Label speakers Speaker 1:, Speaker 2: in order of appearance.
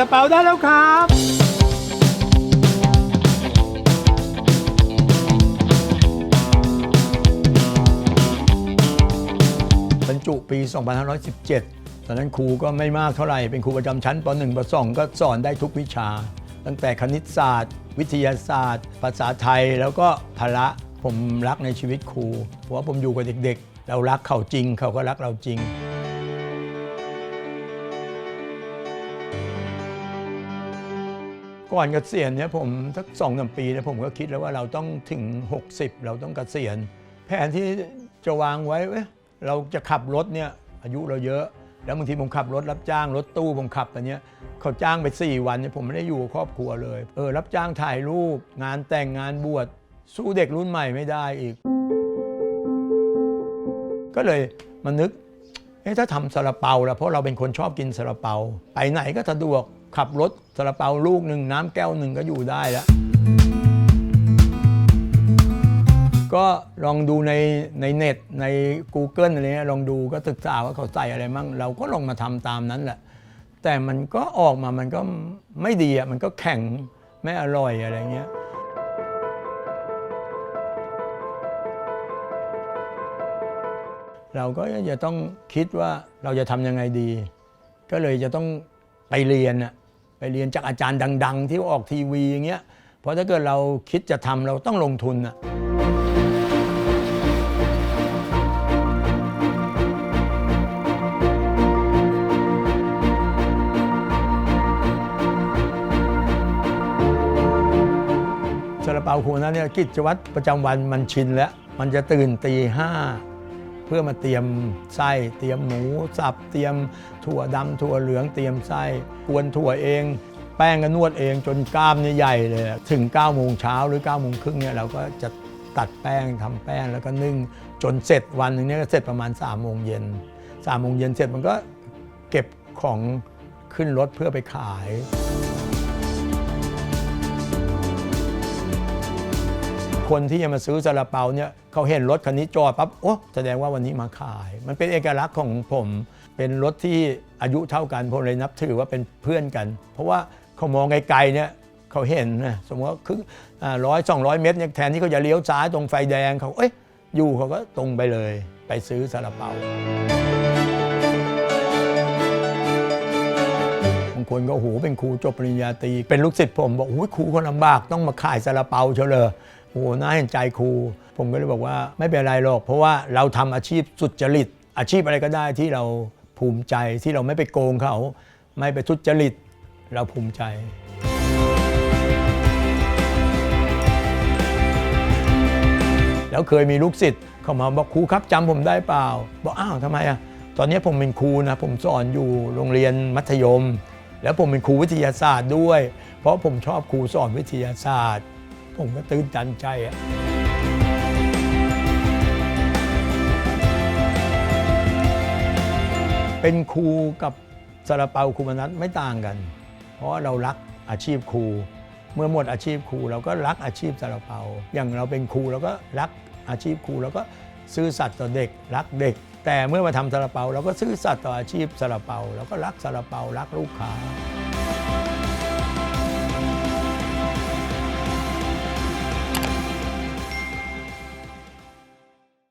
Speaker 1: ลาเปาได้แล้วครับบรรจุปี 2517 ตอนนั้นครูก็ไม่มากเท่าไหร่ เป็นครูประจำชั้นป .1 ป .2 ก็สอนได้ทุกวิชา ตั้งแต่คณิตศาสตร์ วิทยาศาสตร์ ภาษาไทยแล้วก็พละผมรักในชีวิตครูเพราะว่าผมอยู่กับเด็กๆ เรารักเขาจริง เขาก็รักเราจริง ก่อนเกษียณเนี่ยผมสักสองสามปีเนี่ยผมก็คิดแล้วว่าเราต้องถึง 60 เราต้องเกษียณ แผนที่จะวางไว้เว้ยเราจะขับรถเนี่ยอายุเราเยอะ แล้วบางทีผมขับรถรับจ้างรถตู้ผมขับอันเนี้ยเขาจ้างไป 4 วันเนี่ยผมไม่ได้อยู่กับครอบครัวเลยเออรับจ้างถ่ายรูป งานแต่งงานบวชสู้เด็กรุ่นใหม่ไม่ได้อีก ก็เลยมานึกเอ๊ะถ้าทำซาลาเปาละเพราะเราเป็นคนชอบกินซาลาเปา ไปไหนก็สะดวก ขับรถซาลาเปาลูกหนึ่งน้ำแก้วหนึ่งก็อยู่ได้แล้ว ก็ลองดูในในเน็ตใน Google อะไรเงี้ยลองดูก็ศึกษาว่าเขาใส่อะไรมั่งเราก็ลองมาทำตามนั้นแหละ แต่มันก็ออกมามันก็ไม่ดีอะมันก็แข็งไม่อร่อยอะไรเงี้ยเราก็จะต้องคิดว่าเราจะทำยังไงดี ก็เลยจะต้องไปเรียนน่ะ ไปเรียนจากอาจารย์ดัง ๆ ที่ออกทีวีอย่างเงี้ยเพราะถ้าเกิดเราคิดจะทำเราต้องลงทุนน่ะซาลาเปาคูนั้นเนี่ยกิจวัตรประจำวันมันชินแล้ว มันจะตื่นตีห้า พื่อมาเตรียมไส้เตรียมหมูสับเตรียมถั่วดำถั่วเหลืองเตรียมไส้กวนถั่วเอง แป้งก็นวดเองจนกล้ามเนี่ยใหญ่เลย ถึง9ก้าโมงเช้าหรือ9ก้าโมงครึ่งเนี่ยเราก็จะตัดแป้งทำแป้งแล้วก็นึ่งจนเสร็จวันนึงเนี่ยก็เสร็จประมาณ3ามโมงเย็นสามโมงเย็นเสร็จมันก็เก็บของขึ้นรถเพื่อไปขาย คนที่จะมาซื้อซาลาเปาเนี่ยเขาเห็นรถคันนี้จอดปั๊บโอ้แสดงว่าวันนี้มาขาย มันเป็นเอกลักษณ์ของผม เป็นรถที่อายุเท่ากันผมเลยนับถือว่าเป็นเพื่อนกัน เพราะว่าเขามองไกลๆเนี่ยเขาเห็นนะสมมติว่าครึ่งร้อยสองร้อยเมตรเนี่ยแทนที่เขาจะเลี้ยวซ้ายตรงไฟแดงเขาเอ้ยอยู่เขาก็ตรงไปเลยไปซื้อซาลาเปาบางคนก็โหเป็นครูจบปริญญาตรีเป็นลูกศิษย์ผมบอกโอ้ยครูคนลำบากต้องมาขายซาลาเปาเชียวเลย โอ้โหน่าเห็นใจครู ผมก็เลยบอกว่าไม่เป็นไรหรอก เพราะว่าเราทำอาชีพสุจริต อาชีพอะไรก็ได้ที่เราภูมิใจที่เราไม่ไปโกงเขา ไม่ไปทุจริต เราภูมิใจแล้วเคยมีลูกศิษย์เข้ามาบอกครูครับจำผมได้เปล่า บอกอ้าวทำไมอะตอนนี้ผมเป็นครูนะผมสอนอยู่โรงเรียนมัธยม แล้วผมเป็นครูวิทยาศาสตร์ด้วย เพราะผมชอบครูสอนวิทยาศาสตร์ ผมก็ตื่นตันใจอะเป็นครูกับซาลาเปาครูมนัสไม่ต่างกัน เพราะเรารักอาชีพครู เมื่อหมดอาชีพครูเราก็รักอาชีพซาลาเปา อย่างเราเป็นครูเราก็รักอาชีพครูเราก็ซื่อสัตย์ต่อเด็ก รักเด็ก แต่เมื่อมาทำซาลาเปาเราก็ซื่อสัตย์ต่ออาชีพซาลาเปาเราก็รักซาลาเปารักลูกค้า